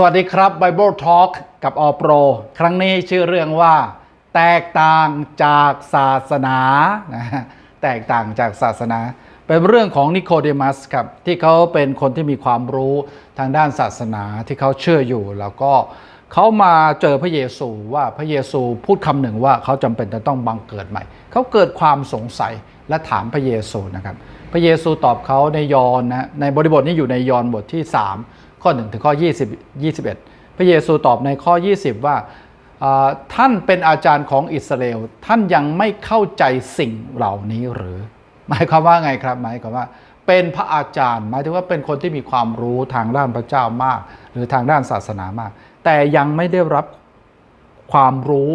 สวัสดีครับ Bible Talk กับอโปรครั้งนี้ชื่อเรื่องว่า แตกต่างจากศาสนาแตกต่างจากศาสนา เป็นเรื่องของนิโคเดมัสครับที่เขาเป็นคนที่มีความรู้ทางด้านศาสนาที่เขาเชื่ออยู่ แล้วก็เขามาเจอพระเยซูว่าพระเยซูพูดคำหนึ่งว่าเขาจำเป็นจะต้องบังเกิดใหม่ เขาเกิดความสงสัยและถามพระเยซูนะครับ พระเยซูตอบเขาในยอห์นนะในบริบทนี้อยู่ในยอห์นบทที่3 ข้อ 1 ถึงข้อ 20 21 พระเยซูตอบในข้อ 20ว่าอ่าท่านเป็นอาจารย์ของอิสราเอลท่านยังไม่เข้าใจสิ่งเหล่านี้หรือ หมายความว่าไงครับ หมายความว่า เป็นพระอาจารย์ หมายถึงว่าเป็นคนที่มีความรู้ทางด้านพระเจ้ามาก หรือทางด้านศาสนามาก แต่ยังไม่ได้รับความรู้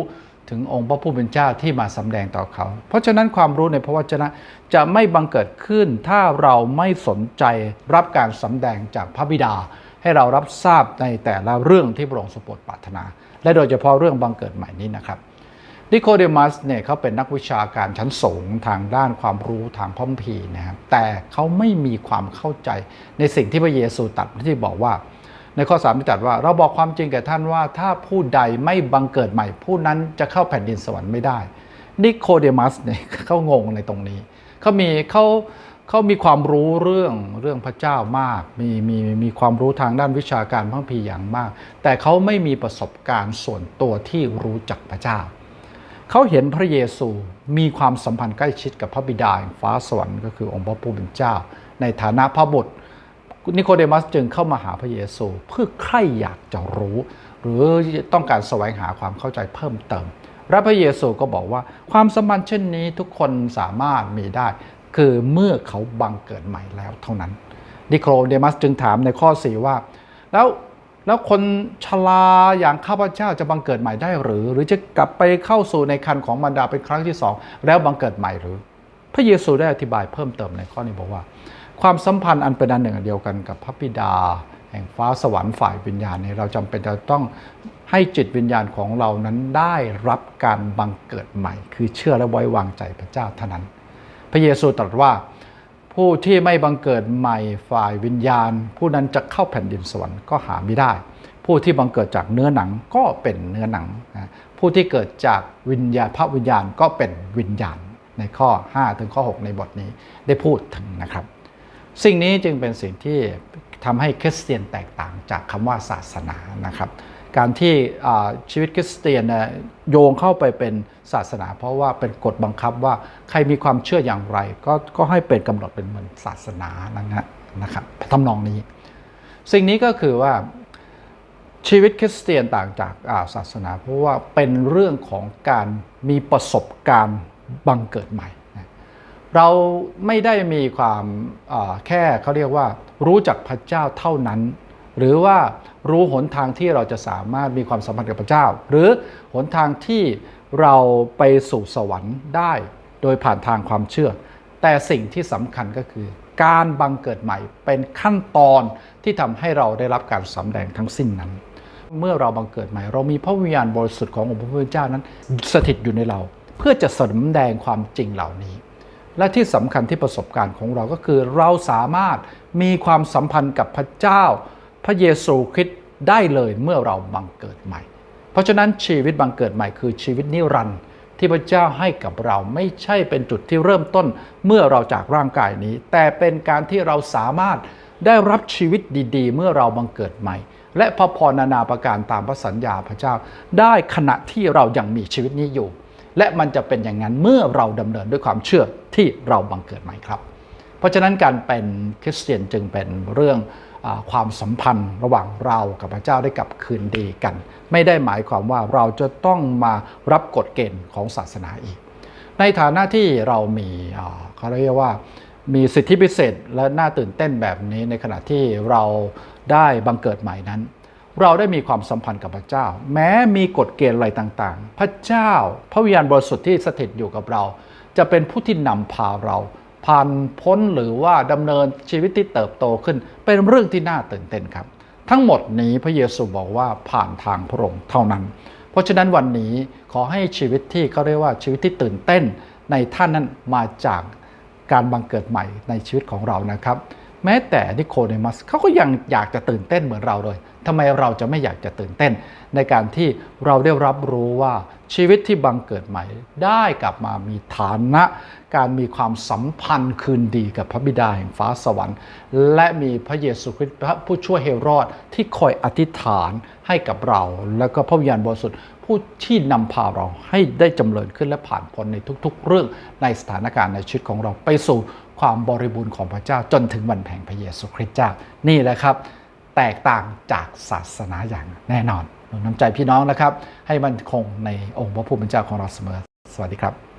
ถึงองค์พระผู้เป็นเจ้าที่มาสำแดงต่อเขา เพราะฉะนั้นความรู้ในพระวจนะจะไม่บังเกิดขึ้นถ้าเราไม่สนใจรับการสำแดงจากพระบิดา ให้เรารับทราบในแต่ละเรื่องที่พระองค์ทรงโปรดปรารถนา และโดยเฉพาะเรื่องบังเกิดใหม่นี้นะครับนิโคเดมัสเนี่ยเขาเป็นนักวิชาการชั้นสูงทางด้านความรู้ทางพระคัมภีร์นะครับแต่เขาไม่มีความเข้าใจในสิ่งที่พระเยซูตรัสที่บอกว่า ในข้อ3ที่ตรัสว่าเราบอกความจริงแก่ท่านว่า ถ้าผู้ใดไม่บังเกิดใหม่ผู้นั้นจะเข้าแผ่นดินสวรรค์ไม่ได้นิโคเดมัสเนี่ยเขางงในตรงนี้เขามีเขา เขามีความรู้เรื่องเรื่องพระเจ้ามาก มีมีมีความรู้ทางด้านวิชาการพระคัมภีอย่างมาก แต่เขาไม่มีประสบการณ์ส่วนตัวที่รู้จักพระเจ้า เขาเห็นพระเยซูมีความสัมพันธ์ใกล้ชิดกับพระบิดาฟ้าสวรรค์ก็คือองค์พระผู้เป็นเจ้า ในฐานะพระบุตรนิโคเดมัสจึงเข้ามาหาพระเยซูเพื่อใคร่อยากจะรู้ หรือต้องการแสวงหาความเข้าใจเพิ่มเติมและพระเยซูก็บอกว่าความสัมพันธ์เช่นนี้ทุกคนสามารถมีได้ คือเมื่อเขาบังเกิดใหม่แล้วเท่านั้นนิโคเดมัสจึงถามในข้อ 4 ว่า แล้วแล้วคนชราอย่างข้าพเจ้าจะบังเกิดใหม่ได้หรือ หรือจะกลับไปเข้าสู่ในคันของมารดาเป็นครั้งที่สองแล้วบังเกิดใหม่หรือ พระเยซูได้อธิบายเพิ่มเติมในข้อนี้บอกว่า ความสัมพันธ์อันเป็นอันหนึ่งเดียวกันกับพระบิดา แห่งฟ้าสวรรค์ฝ่ายวิญญาณเนี่ยเราจำเป็นจะต้องให้จิตวิญญาณของเรานั้นได้รับการบังเกิดใหม่ คือเชื่อและไว้วางใจพระเจ้าเท่านั้น พระเยซูตรัสว่า ผู้ที่ไม่บังเกิดใหม่ฝ่ายวิญญาณ ผู้นั้นจะเข้าแผ่นดินสวรรค์ก็หาไม่ได้ ผู้ที่บังเกิดจากเนื้อหนังก็เป็นเนื้อหนังนะผู้ที่เกิดจากวิญญาณพระวิญญาณก็เป็นวิญญาณในข้อ 5 ถึงข้อ 6 ในบทนี้ได้พูดถึงนะครับ สิ่งนี้จึงเป็นสิ่งที่ทำให้คริสเตียนแตกต่างจากคำว่าศาสนานะครับ การที่ชีวิตคริสเตียนโยงเข้าไปเป็นศาสนา เพราะว่าเป็นกฎบังคับว่าใครมีความเชื่ออย่างไร ก็ก็ให้เป็นกำหนดเป็นเหมือนศาสนานะฮะนะครับทำนองนี้ สิ่งนี้ก็คือว่าชีวิตคริสเตียนต่างจากาศาสนา เพราะว่าเป็นเรื่องของการมีประสบการณ์บังเกิดใหม่ เราไม่ได้มีความาแค่เขาเรียกว่ารู้จักพระเจ้าเท่านั้น หรือว่ารู้หนทางที่เราจะสามารถมีความสัมพันธ์กับพระเจ้า หรือหนทางที่เราไปสู่สวรรค์ได้ โดยผ่านทางความเชื่อ แต่สิ่งที่สำคัญก็คือการบังเกิดใหม่เป็นขั้นตอนที่ทำให้เราได้รับการสำแดงทั้งสิ้นนั้น เมื่อเราบังเกิดใหม่ เรามีพระวิญญาณบริสุทธิ์ขององค์พระผู้เป็นเจ้านั้น สถิตอยู่ในเรา เพื่อจะสำแดงความจริงเหล่านี้ และที่สำคัญที่ประสบการณ์ของเราก็คือ เราสามารถมีความสัมพันธ์กับพระเจ้า พระเยซูคริสต์ได้เลยเมื่อเราบังเกิดใหม่ เพราะฉะนั้นชีวิตบังเกิดใหม่คือชีวิตนิรันดร์ที่พระเจ้าให้กับเราไม่ใช่เป็นจุดที่เริ่มต้นเมื่อเราจากร่างกายนี้ แต่เป็นการที่เราสามารถได้รับชีวิตดีๆ เมื่อเราบังเกิดใหม่ และพระพรนานาประการตามพระสัญญาพระเจ้า ได้ขณะที่เรายังมีชีวิตนี้อยู่ และมันจะเป็นอย่างนั้นเมื่อเราดำเนินด้วยความเชื่อที่เราบังเกิดใหม่ครับ เพราะฉะนั้นการเป็นคริสเตียนจึงเป็นเรื่อง ความสัมพันธ์ระหว่างเรากับพระเจ้าได้กลับคืนดีกัน ไม่ได้หมายความว่าเราจะต้องมารับกฎเกณฑ์ของศาสนาอีก ในฐานะที่เรามีเขาเรียกว่ามีสิทธิพิเศษและน่าตื่นเต้นแบบนี้ในขณะที่เราได้บังเกิดใหม่นั้น เราได้มีความสัมพันธ์กับพระเจ้า แม้มีกฎเกณฑ์อะไรต่างๆ พระเจ้าพระวิญญาณบริสุทธิ์ที่สถิตอยู่กับเรา จะเป็นผู้ที่นำพาเรา ผ่านพ้นหรือว่าดำเนินชีวิตที่เติบโตขึ้น เป็นเรื่องที่น่าตื่นเต้นครับ ทั้งหมดนี้พระเยซูบอกว่าผ่านทางพระองค์เท่านั้น เพราะฉะนั้นวันนี้ขอให้ชีวิตที่เขาเรียกว่าชีวิตที่ตื่นเต้น ในท่านนั้นมาจากการบังเกิดใหม่ในชีวิตของเรานะครับ แม้แต่นิโคเดมัสเขาก็ยังอยากจะตื่นเต้นเหมือนเราเลยทำไมเราจะไม่อยากจะตื่นเต้น ในการที่เราได้รับรู้ว่าชีวิตที่บังเกิดใหม่ ได้กลับมามีฐานะ การมีความสัมพันธ์คืนดีกับพระบิดาแห่งฟ้าสวรรค์ และมีพระเยซูคริสต์พระผู้ช่วยให้รอดที่คอยอธิษฐานให้กับเรา แล้วก็พระวิญญาณบริสุทธิ์ผู้ที่นำพาเราให้ได้จำเริญขึ้นและผ่านพ้นในทุกๆ เรื่องในสถานการณ์ในชีวิตของเราไปสู่ ความบริบูรณ์ของพระเจ้าจนถึงวันแผงพระเยซูคริสต์เจ้า นี่แหละครับ แตกต่างจากศาสนาอย่างแน่นอนหนุนน้ำใจพี่น้องนะครับ ให้มันคงในองค์พระผู้เป็นเจ้าของเราเสมอ สวัสดีครับ